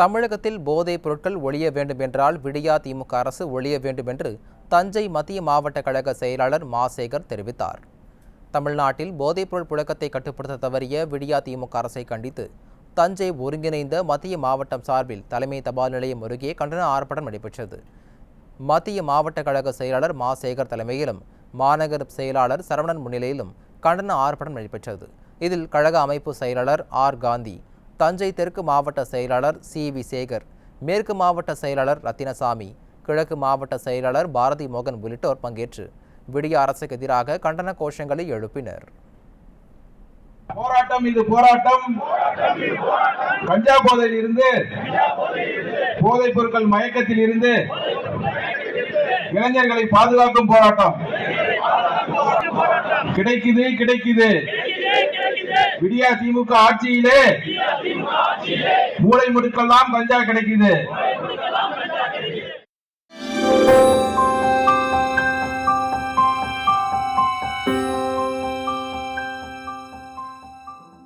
தமிழகத்தில் போதைப் பொருட்கள் ஒழிய வேண்டும் என்றால் விடியா திமுக அரசு ஒழிய வேண்டும் என்று தஞ்சை மத்திய மாவட்ட கழக செயலாளர் மாசேகர் தெரிவித்தார். தமிழ்நாட்டில் போதைப்பொருள் புழக்கத்தை கட்டுப்படுத்த தவறிய விடியா திமுக அரசை கண்டித்து தஞ்சை ஒருங்கிணைந்த மத்திய மாவட்டம் சார்பில் தலைமை தபால் நிலையம் அருகே கண்டன ஆர்ப்பாட்டம் நடைபெற்றது. மத்திய மாவட்ட கழக செயலாளர் மாசேகர் தலைமையிலும் மாநகர செயலாளர் சரவணன் முன்னிலையிலும் கண்டன ஆர்ப்பாட்டம் நடைபெற்றது. இதில் கழக அமைப்பு செயலாளர் ஆர் காந்தி தஞ்சை தெற்கு மாவட்ட செயலாளர் சி வி சேகர் மேற்கு மாவட்ட செயலாளர் ரத்தினசாமி கிழக்கு மாவட்ட செயலாளர் பாரதி மோகன் உள்ளிட்டோர் பங்கேற்று விடிய அரசுக்கு எதிராக கண்டன கோஷங்களை எழுப்பினர். போராட்டம் இது போராட்டம். கஞ்சா போதையில் இருந்து போதைப் பொருட்கள் மயக்கத்தில் இருந்து இளைஞர்களை பாதுகாக்கும் போராட்டம். கிடைக்குது கிடைக்குது. விடியா திமுக ஆட்சியிலே மூளை முடுக்கெல்லாம் கஞ்சா கிடைக்குது.